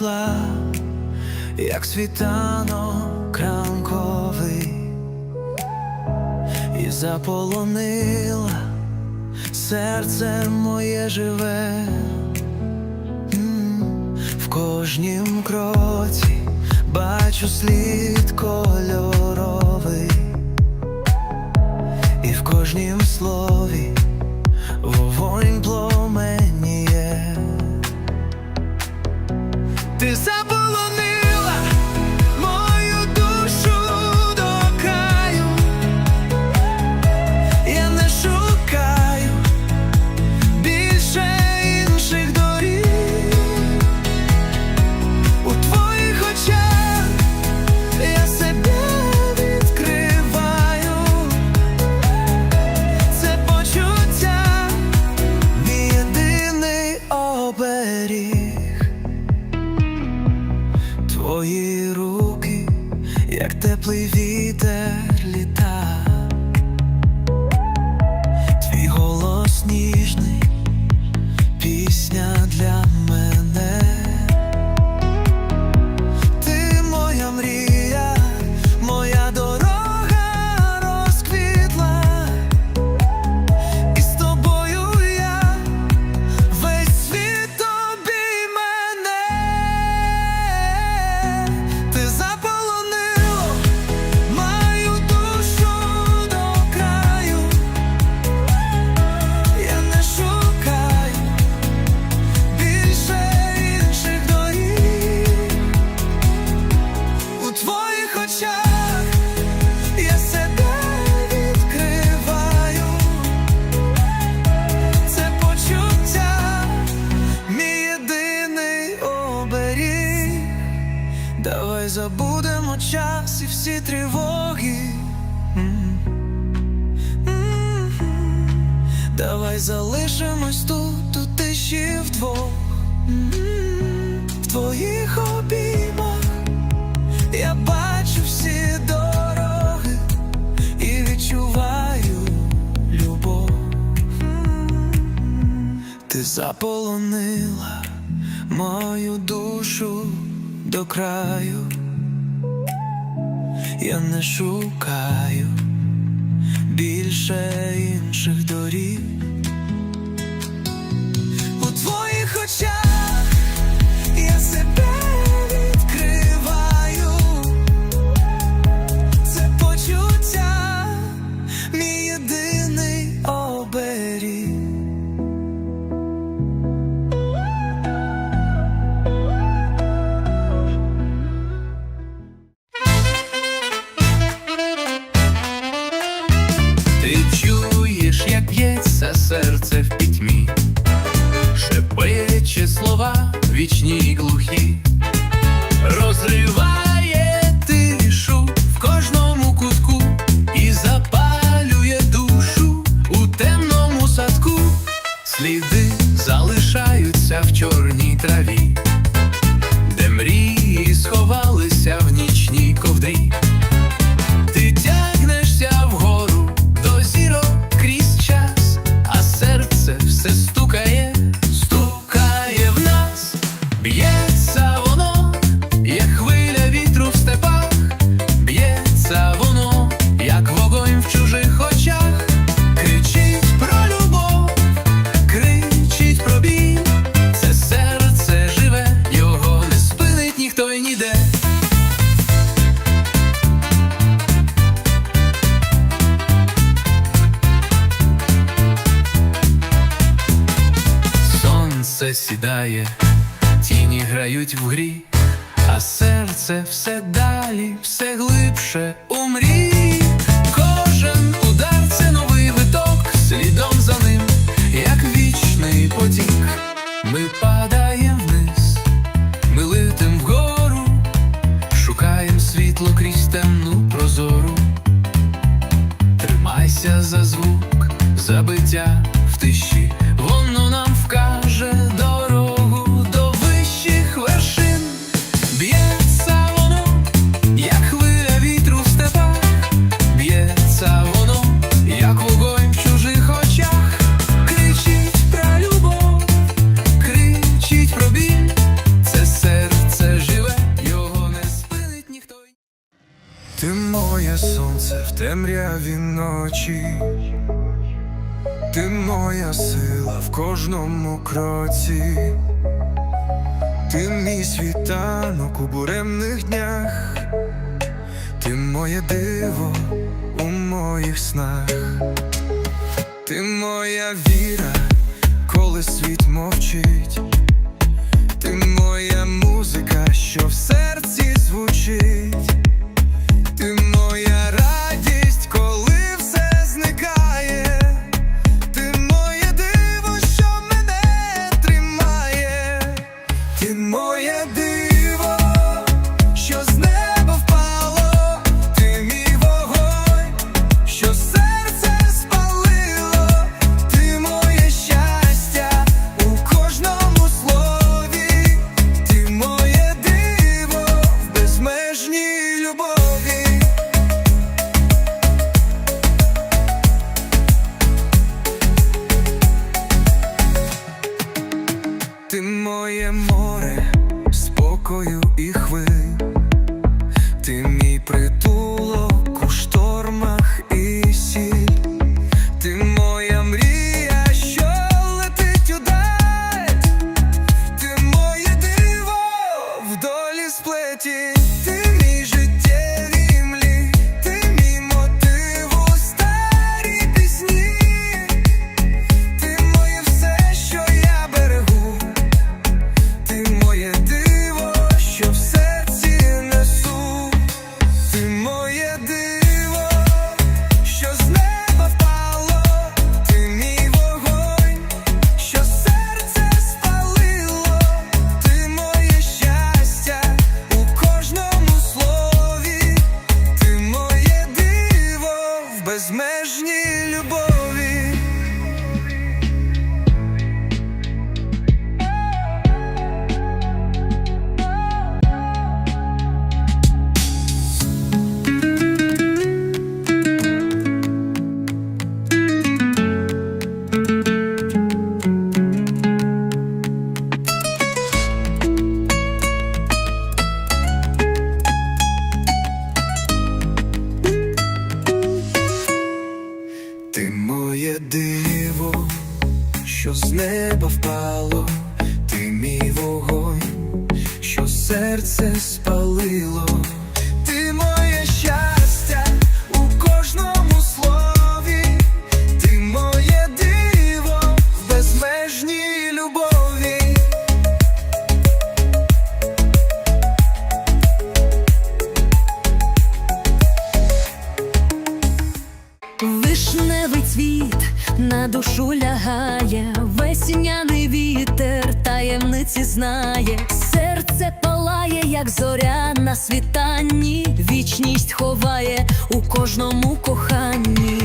прийшла, як світанок ранковий і заполонила серце моє живе в кожнім кроці бачу слід кольоровий, і в кожнім слові вогонь плоть. краю. ми летим вгору, шукаєм світло крізь темну прозору, тримайся за звук, забиття. в кожному кроці, ти мій світанок у буремних днях, ти моє диво у моїх снах, ти моя віра, коли світ мовчить. серці знає, серце палає, як зоря на світанні, вічність ховає у кожному коханні,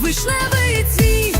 вишневий цвіт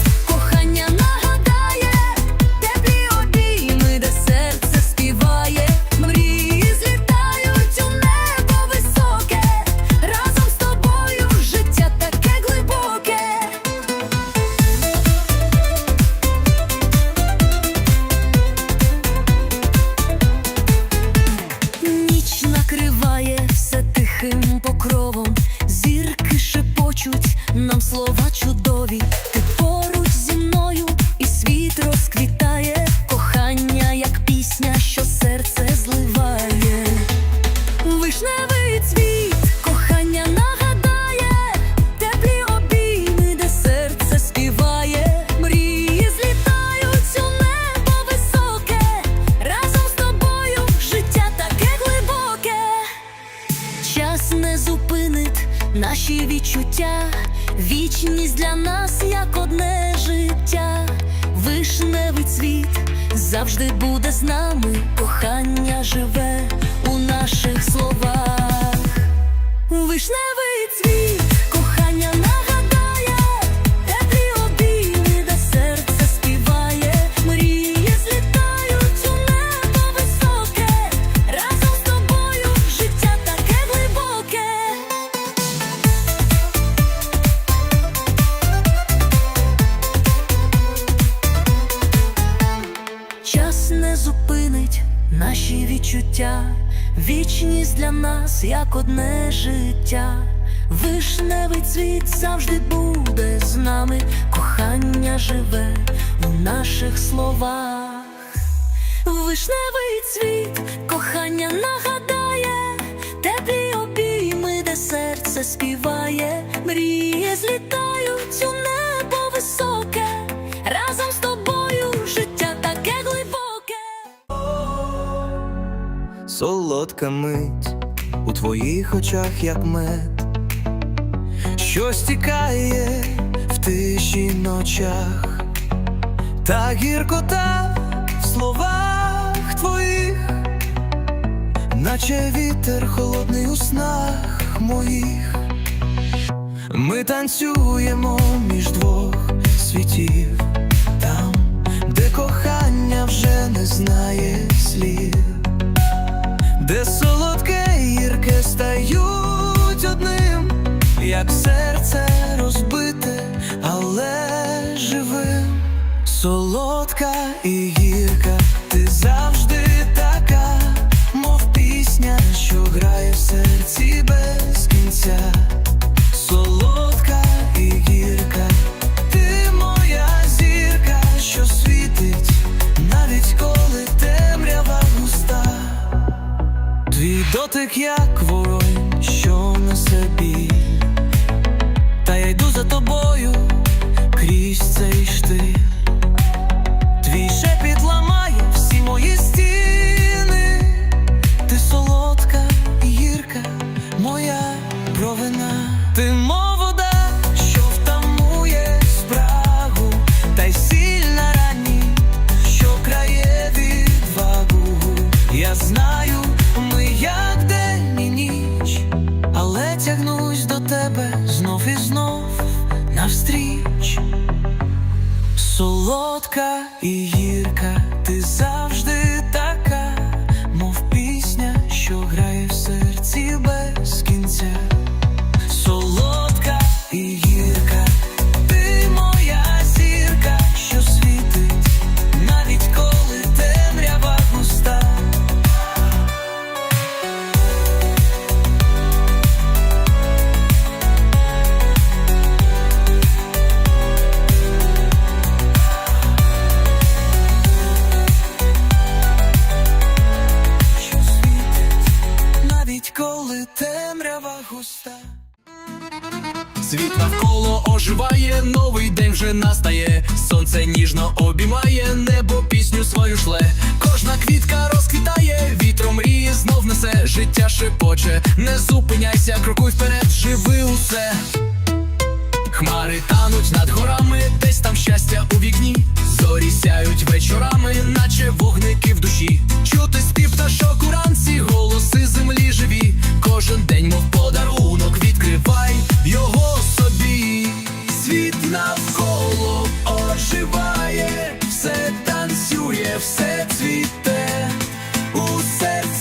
завжди буде з нами, кохання живе у наших словах. Вишневе Вишневий цвіт завжди буде з нами, кохання живе у наших словах. Вишневий цвіт, кохання нагадає, теплі обійми, де серце співає, мрії злітають у небо високе, разом з тобою життя таке глибоке. солодка мить у твоїх очах, як мед, що стікає в тиші ночах, та гіркота в словах твоїх, наче вітер холодний у снах моїх. Ми танцюємо між двох світів, там, де кохання вже не знає слів. Де солодке гірке стають одним, як серце розбите, але живим. Солодка і гірка, ти завжди така, мов пісня, що грає в серці без кінця. Солодка і гірка, ти моя зірка, що світить, навіть коли темрява густа. Твій дотик, як вогонь, що несе Солодка оживає, новий день вже настає. Сонце ніжно обіймає, небо пісню свою шле. Кожна квітка розквітає, вітром мрії знов несе, життя шепоче, не зупиняйся, крокуй вперед, живи усе. Хмари тануть над горами, десь там щастя у вікні. Зорі сяють вечорами, наче вогники в душі. Чути спів пташок уранці, голоси землі живі. Кожен день, мов подарунок, відкривай його собі. Світ навколо оживає, все танцює, все цвіте. У серцях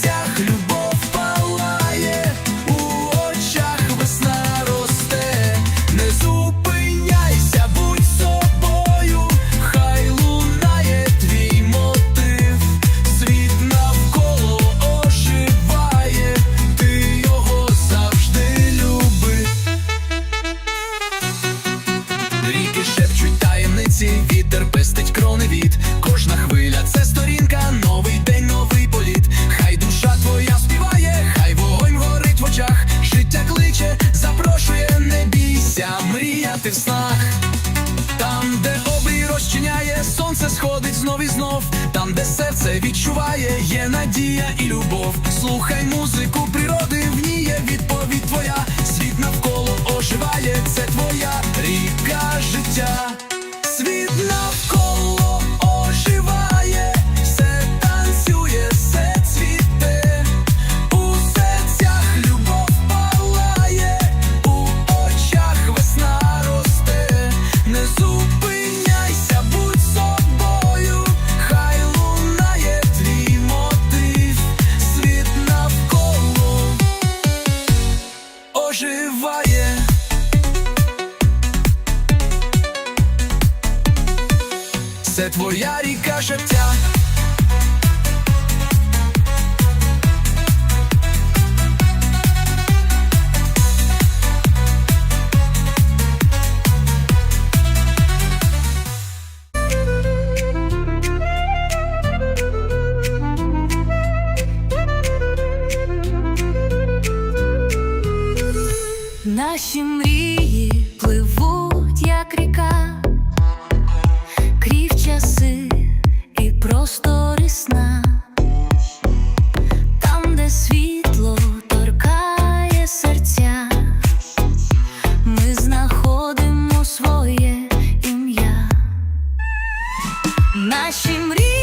твоя ріка життя. наші мрії.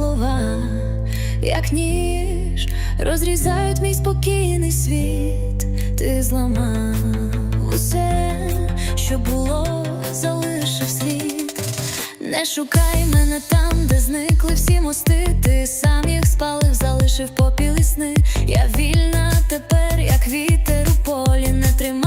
слова, як ніж, розрізають мій спокійний світ, ти зламав усе, що було, залишив світ. Не шукай мене там, де зникли всі мости. Ти сам їх спалив, залишив попіл сни. Я вільна тепер, як вітер у полі не тримав.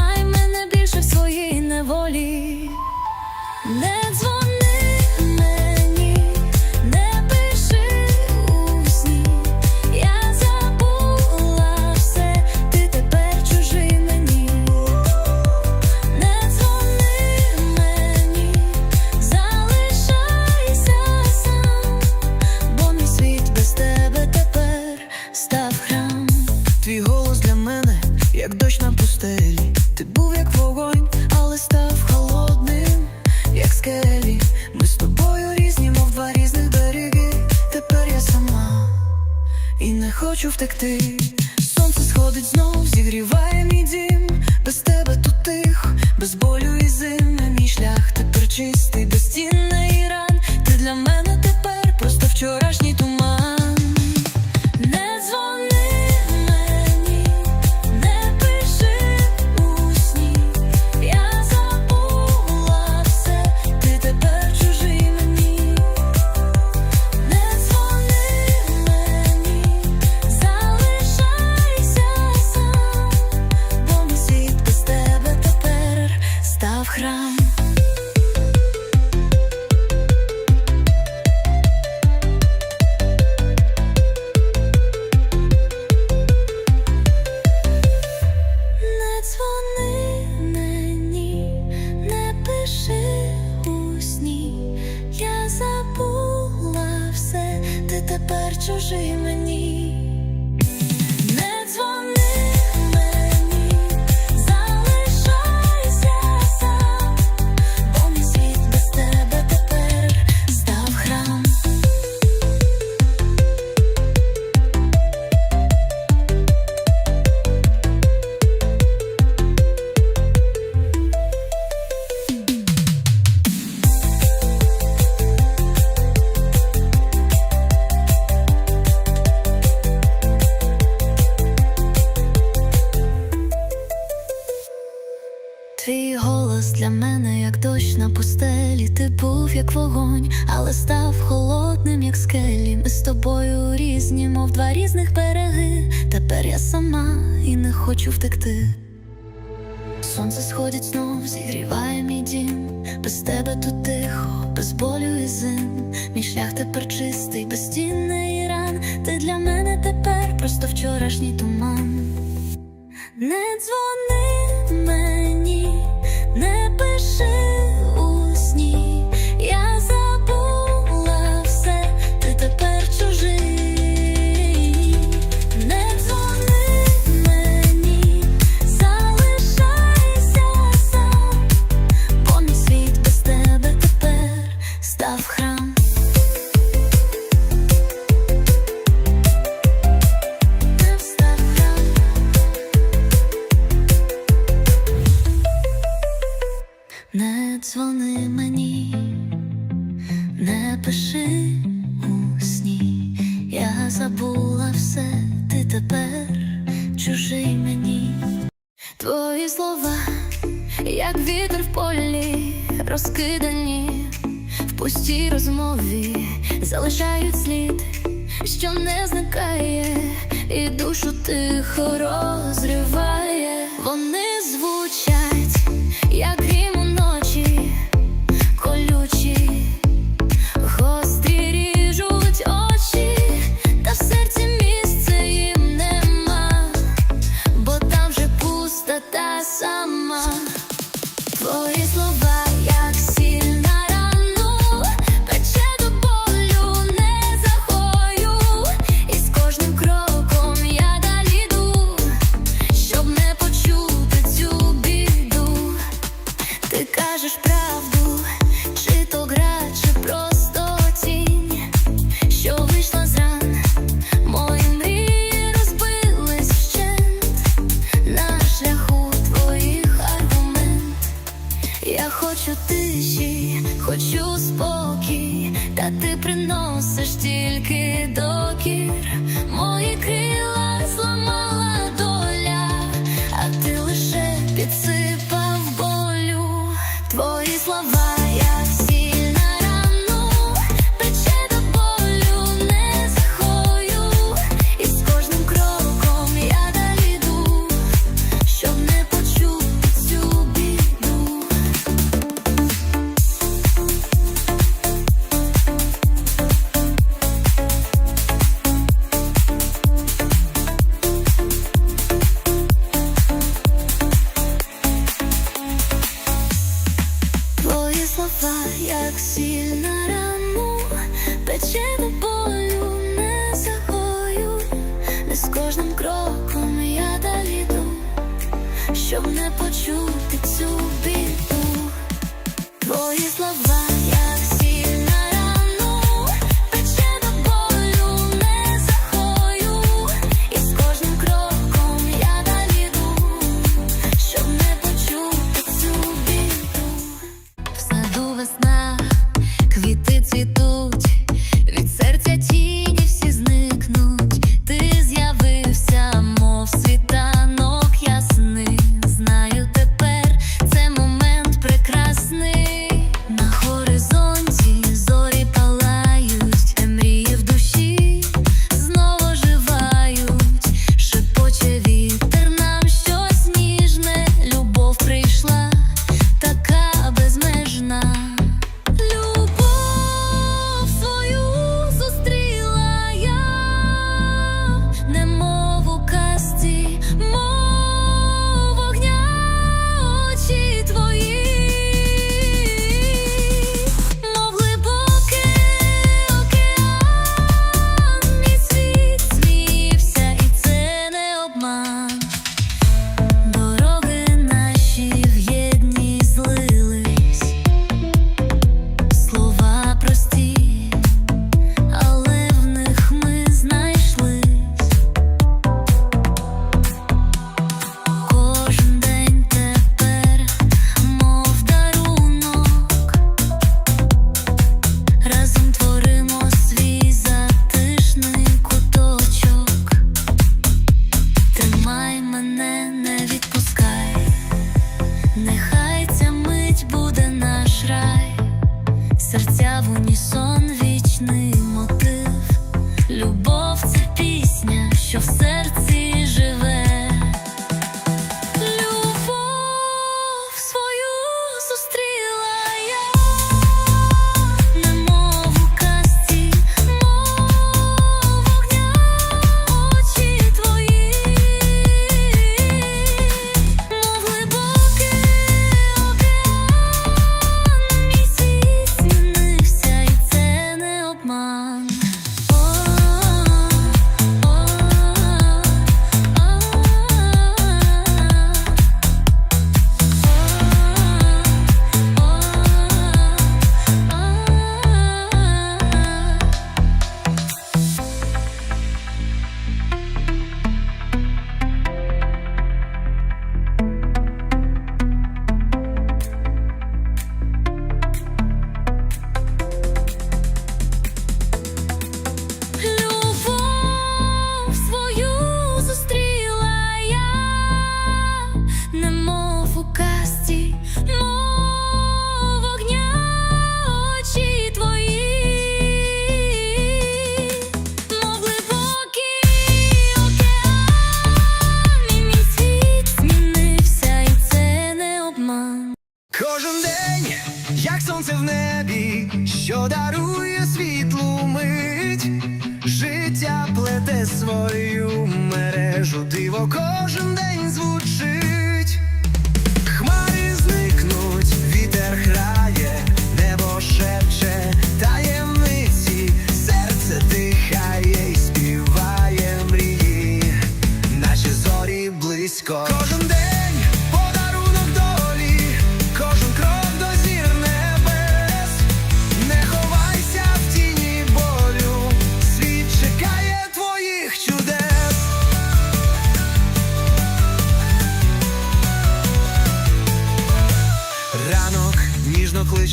Слова,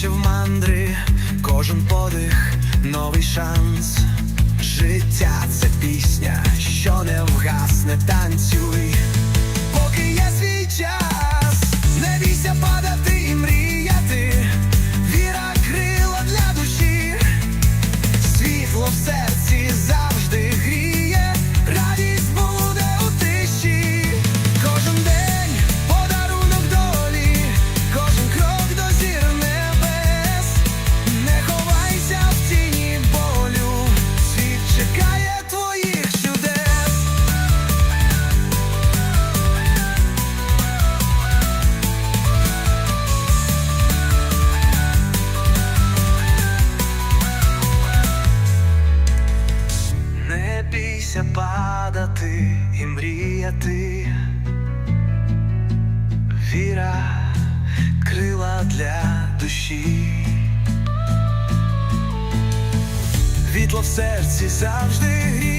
наче в мандри, кожен подих, новий шанс. Життя це пісня, що не вгасне, танцюй, поки є свій час, не бійся падати і мрій. це ти, віра, крила для душі, вітло в серці завжди грі.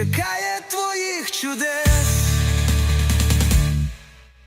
чекає.